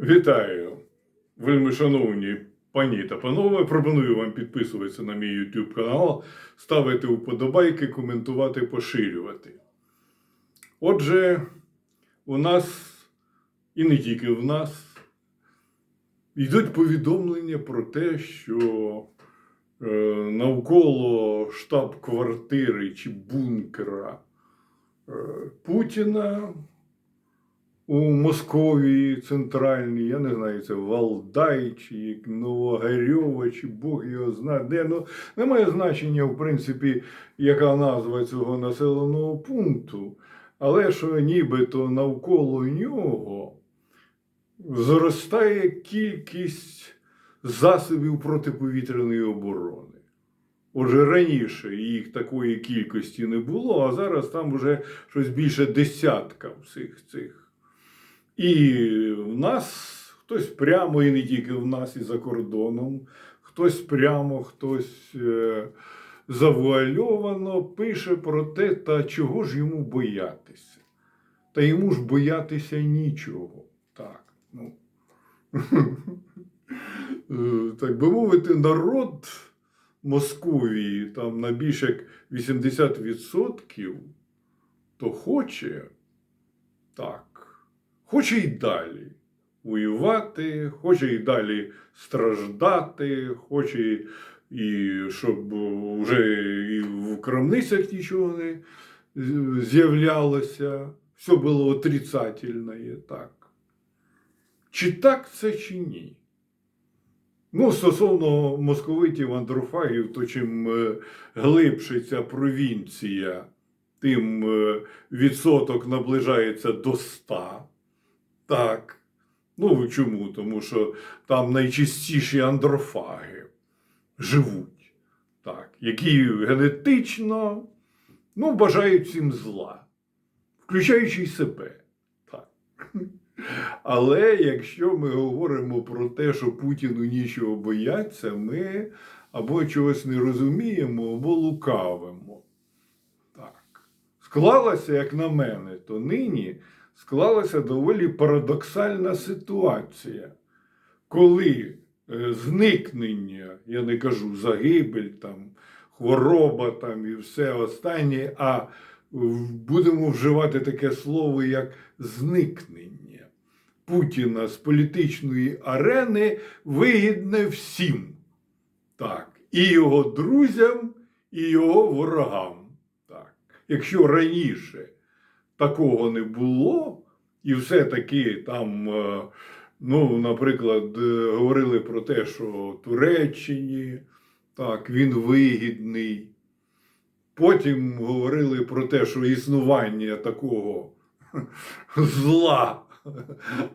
Вітаю, вельми шановні пані та панове. Пропоную вам підписуватися на мій YouTube канал, ставити вподобайки, коментувати, поширювати. Отже, у нас, і не тільки в нас, йдуть повідомлення про те, що е, навколо штаб-квартири чи бункера е, Путіна у Московії центральній, я не знаю, це Валдай, чи Новогарьова, чи Бог його знає. Де, ну, немає значення, в принципі, яка назва цього населеного пункту, але що нібито навколо нього зростає кількість засобів протиповітряної оборони. Отже, раніше їх такої кількості не було, а зараз там вже щось більше десятка всіх цих. І в нас хтось прямо, і не тільки в нас, і за кордоном, хтось прямо, хтось е, завуальовано пише про те, та чого ж йому боятися. Та йому ж боятися нічого. Так, ну. Так би мовити, народ Московії там на більше як 80%, то хоче так. Хоче й далі воювати, хоче й далі страждати, хоче і щоб вже і в крамницях нічого не з'являлося, все було отрицательне, так. Чи так це, чи ні? Ну, стосовно московитів андрофагів, то чим е, глибше ця провінція, тим е, відсоток наближається до 100. Так. Ну чому? Тому що там найчастіші андрофаги живуть, так, які генетично ну, бажають всім зла, включаючи й себе. Так. Але якщо ми говоримо про те, що Путіну нічого бояться, ми або чогось не розуміємо, або лукавимо. Так. Склалося, як на мене, то нині склалася доволі парадоксальна ситуація, коли е, зникнення, я не кажу загибель, там, хвороба там, і все останнє, а будемо вживати таке слово, як зникнення Путіна з політичної арени вигідне всім. Так, і його друзям, і його ворогам. Так. Якщо раніше такого не було, і все-таки там, е, ну, наприклад, е, говорили про те, що Туреччині так, він вигідний. Потім говорили про те, що існування такого зла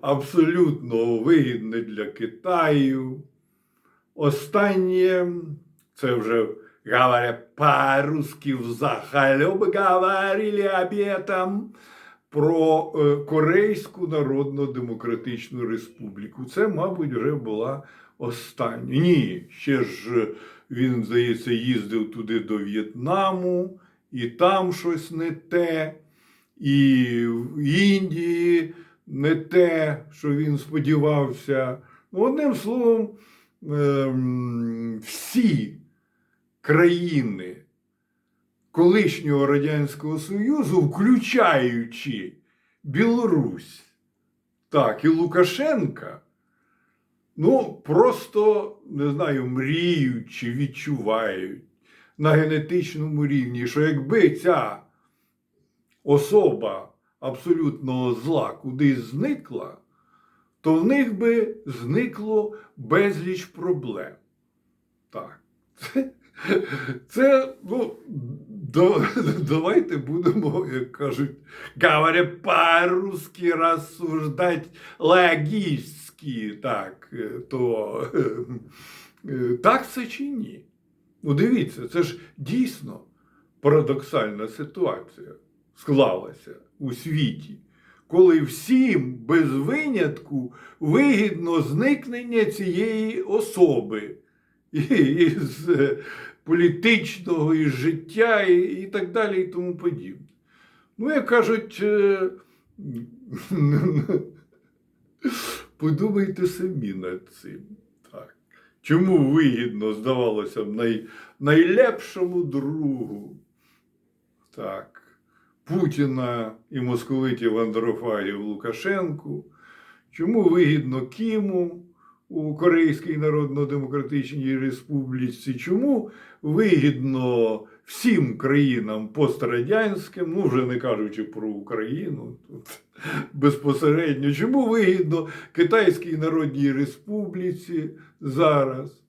абсолютно вигідне для Китаю. Останнє, це вже говоря по-русски взагалі б говорили об этом, про е, Корейську Народно-Демократичну Республіку. Це, мабуть, вже була остання. Ні, ще ж е, він, здається, їздив туди до В'єтнаму, і там щось не те, і в Індії не те, що він сподівався. Ну, Одним словом, ем, всі країни колишнього Радянського Союзу, включаючи Білорусь, так, і Лукашенка, ну, просто, не знаю, мріють чи відчувають на генетичному рівні, що якби ця особа абсолютного зла кудись зникла, то в них би зникло безліч проблем. Так. Це, ну, да, давайте будемо, як кажуть, говоря по-русски розсуждати логічно, так, е, то е, так це чи ні? Ну, дивіться, це ж дійсно парадоксальна ситуація склалася у світі, коли всім без винятку вигідно зникнення цієї особи із е, політичного, із життя, і, і так далі, і тому подібне. Ну, як кажуть, е, Подумайте самі над цим. Так. Чому вигідно, здавалося б, най, найлепшому другу так, Путіна і московитів Андрофагів Лукашенку? Чому вигідно Кіму у Корейській Народно-Демократичній Республіці? Чому вигідно всім країнам пострадянським, ну вже не кажучи про Україну тут безпосередньо, чому вигідно Китайській Народній Республіці зараз?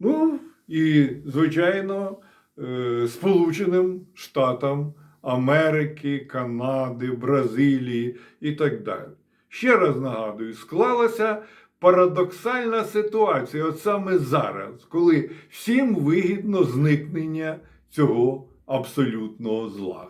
Ну і, звичайно, е, Сполученим Штатам Америки, Канади, Бразилії і так далі. Ще раз нагадую, склалася парадоксальна ситуація, от саме зараз, коли всім вигідно зникнення цього абсолютного зла.